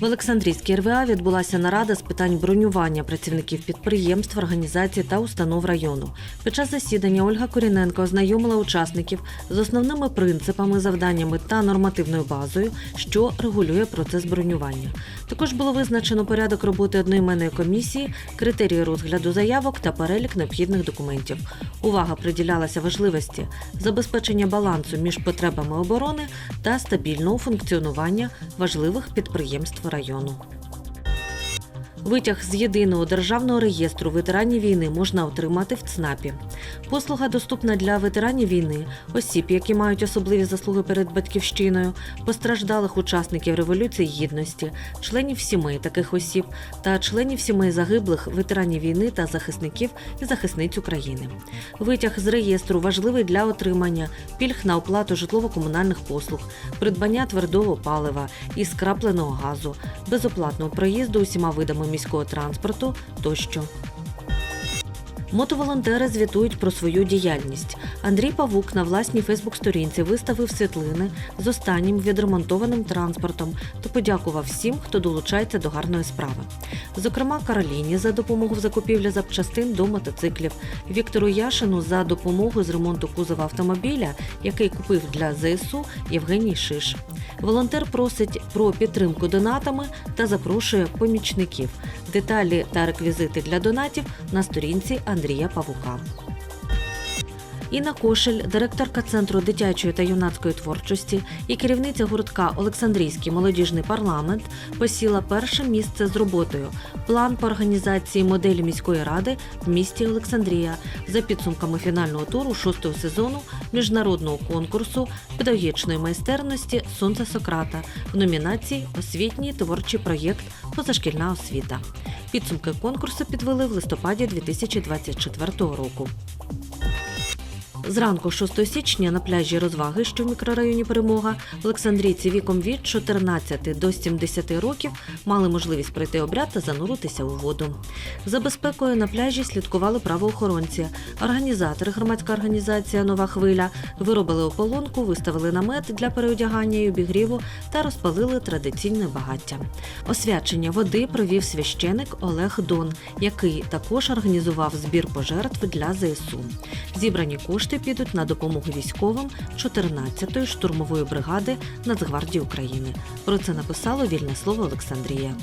В Олександрійській РВА відбулася нарада з питань бронювання працівників підприємств, організацій та установ району. Під час засідання Ольга Коріненко ознайомила учасників з основними принципами, завданнями та нормативною базою, що регулює процес бронювання. Також було визначено порядок роботи одноіменної комісії, критерії розгляду заявок та перелік необхідних документів. Увага приділялася важливості забезпечення балансу між потребами оборони та стабільного функціонування важливих підприємств району. Витяг з єдиного державного реєстру ветеранів війни можна отримати в ЦНАПі. Послуга доступна для ветеранів війни, осіб, які мають особливі заслуги перед батьківщиною, постраждалих учасників Революції Гідності, членів сімей таких осіб та членів сімей загиблих ветеранів війни та захисників і захисниць України. Витяг з реєстру важливий для отримання пільг на оплату житлово-комунальних послуг, придбання твердого палива і скрапленого газу, безоплатного проїзду усіма видами міського транспорту тощо. Мотоволонтери звітують про свою діяльність. Андрій Павук на власній Фейсбук-сторінці виставив світлини з останнім відремонтованим транспортом та подякував всім, хто долучається до гарної справи. Зокрема, Кароліні за допомогу в закупівлі запчастин до мотоциклів, Віктору Яшину за допомогу з ремонту кузова автомобіля, який купив для ЗСУ Євгеній Шиш. Волонтер просить про підтримку донатами та запрошує помічників. Деталі та реквізити для донатів на сторінці Андрія Павука. Інна Кошель, директорка Центру дитячої та юнацької творчості і керівниця гуртка Олександрійський молодіжний парламент посіла перше місце з роботою План по організації моделі міської ради в місті Олександрія за підсумками фінального туру шостого сезону міжнародного конкурсу педагогічної майстерності Сонце Сократа в номінації Освітній творчий проєкт Позашкільна освіта. Підсумки конкурсу підвели в листопаді 2024 року. Зранку 6 січня на пляжі розваги, що в мікрорайоні Перемога, олександрійці віком від 14 до 70 років мали можливість пройти обряд та зануритися у воду. За безпекою на пляжі слідкували правоохоронці. Організатори, громадська організація Нова хвиля виробили ополонку, виставили намет для переодягання і обігріву та розпалили традиційне багаття. Освячення води провів священик Олег Дон, який також організував збір пожертв для ЗСУ. Зібрані кошти підуть на допомогу військовим 14-ї штурмової бригади Нацгвардії України. Про це написало вільне слово Олександрія.